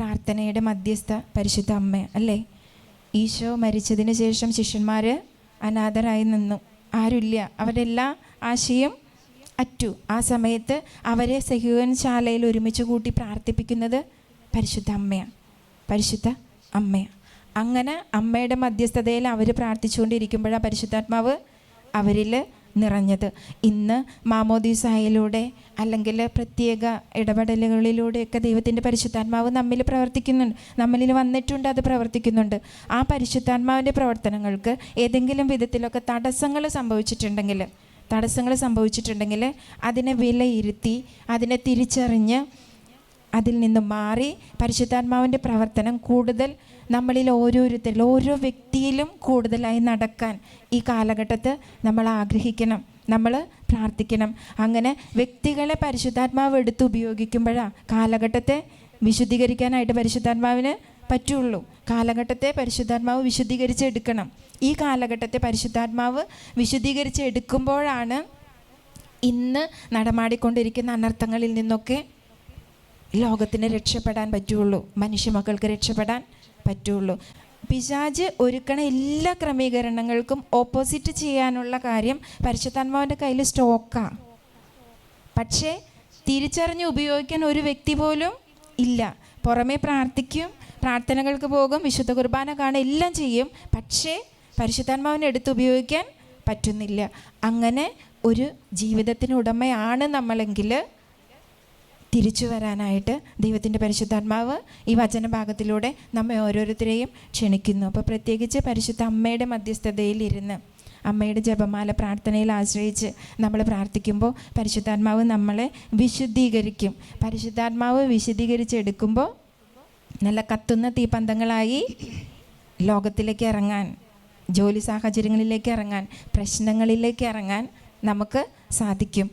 പ്രാർത്ഥനയുടെ മധ്യസ്ഥ പരിശുദ്ധ അമ്മ അല്ലേ? ഈശോ മരിച്ചതിന് ശേഷം ശിഷ്യന്മാർ അനാഥരായി നിന്നു. ആരുമില്ല. അവരുടെ എല്ലാ ആശയം അറ്റു. ആ സമയത്ത് അവരെ സഹീവൻ ശാലയിൽ ഒരുമിച്ച് കൂട്ടി പ്രാർത്ഥിപ്പിക്കുന്നത് പരിശുദ്ധ അമ്മയാണ്. പരിശുദ്ധ അമ്മയാണ്. അങ്ങനെ അമ്മയുടെ മധ്യസ്ഥതയിൽ അവർ പ്രാർത്ഥിച്ചുകൊണ്ടിരിക്കുമ്പോഴാണ് പരിശുദ്ധാത്മാവ് അവരിൽ നിറഞ്ഞത്. ഇന്ന് മാമോദീസായിലൂടെ അല്ലെങ്കിൽ പ്രത്യേക ഇടപെടലുകളിലൂടെയൊക്കെ ദൈവത്തിന്റെ പരിശുദ്ധാത്മാവ് നമ്മിൽ പ്രവർത്തിക്കുന്നുണ്ട്. നമ്മളിൽ വന്നിട്ടുണ്ട് അത് പ്രവർത്തിക്കുന്നുണ്ട്. ആ പരിശുദ്ധാത്മാവിന്റെ പ്രവർത്തനങ്ങൾക്ക് ഏതെങ്കിലും വിധത്തിലൊക്കെ തടസ്സങ്ങൾ സംഭവിച്ചിട്ടുണ്ടെങ്കിൽ തടസ്സങ്ങൾ സംഭവിച്ചിട്ടുണ്ടെങ്കിൽ അതിനെ വിലയിരുത്തി അതിനെ തിരിച്ചറിഞ്ഞ് അതിൽ നിന്ന് മാറി പരിശുദ്ധാത്മാവിന്റെ പ്രവർത്തനം കൂടുതൽ നമ്മളിൽ ഓരോരുത്തരിൽ ഓരോ വ്യക്തിയിലും കൂടുതലായി നടക്കാൻ ഈ കാലഘട്ടത്ത് നമ്മൾ ആഗ്രഹിക്കണം. നമ്മൾ പ്രാർത്ഥിക്കണം. അങ്ങനെ വ്യക്തികളെ പരിശുദ്ധാത്മാവ് എടുത്ത് ഉപയോഗിക്കുമ്പോഴാണ് കാലഘട്ടത്തെ വിശുദ്ധീകരിക്കാനായിട്ട് പരിശുദ്ധാത്മാവിന് പറ്റുള്ളൂ. കാലഘട്ടത്തെ പരിശുദ്ധാത്മാവ് വിശുദ്ധീകരിച്ചെടുക്കണം. ഈ കാലഘട്ടത്തെ പരിശുദ്ധാത്മാവ് വിശുദ്ധീകരിച്ചെടുക്കുമ്പോഴാണ് ഇന്ന് നടമാടിക്കൊണ്ടിരിക്കുന്ന അനർത്ഥങ്ങളിൽ നിന്നൊക്കെ ലോകത്തിന് രക്ഷപ്പെടാൻ പറ്റുള്ളൂ. മനുഷ്യമക്കൾക്ക് രക്ഷപ്പെടാൻ പറ്റുള്ളൂ. പിശാജ് ഒരുക്കണ എല്ലാ ക്രമീകരണങ്ങൾക്കും ഓപ്പോസിറ്റ് ചെയ്യാനുള്ള കാര്യം പരിശുദ്ധാത്മാവിന്റെ കയ്യിൽ സ്റ്റോക്കാണ് പക്ഷേ തിരിച്ചറിഞ്ഞ് ഉപയോഗിക്കാൻ ഒരു വ്യക്തി പോലും ഇല്ല. പുറമേ പ്രാർത്ഥിക്കും പ്രാർത്ഥനകൾക്ക് പോകും വിശുദ്ധ കുർബാന കാണും എല്ലാം ചെയ്യും. പക്ഷേ പരിശുദ്ധാത്മാവിനെ എടുത്ത് ഉപയോഗിക്കാൻ പറ്റുന്നില്ല. അങ്ങനെ ഒരു ജീവിതത്തിന് ഉടമയാണ് നമ്മളെങ്കിൽ തിരിച്ചു വരാനായിട്ട് ദൈവത്തിന്റെ പരിശുദ്ധാത്മാവ് ഈ വചനഭാഗത്തിലൂടെ നമ്മെ ഓരോരുത്തരെയും ക്ഷണിക്കുന്നു. അപ്പോൾ പ്രത്യേകിച്ച് പരിശുദ്ധ അമ്മയുടെ മധ്യസ്ഥതയിൽ ഇരുന്ന് അമ്മയുടെ ജപമാല പ്രാർത്ഥനയിൽ ആശ്രയിച്ച് നമ്മൾ പ്രാർത്ഥിക്കുമ്പോൾ പരിശുദ്ധാത്മാവ് നമ്മളെ വിശുദ്ധീകരിക്കും. പരിശുദ്ധാത്മാവ് വിശുദ്ധീകരിച്ചെടുക്കുമ്പോൾ നല്ല കത്തുന്ന തീപന്തങ്ങളായി ലോകത്തിലേക്ക് ഇറങ്ങാൻ ജോലി സാഹചര്യങ്ങളിലേക്ക് ഇറങ്ങാൻ പ്രശ്നങ്ങളിലേക്ക് ഇറങ്ങാൻ നമുക്ക് സാധിക്കും.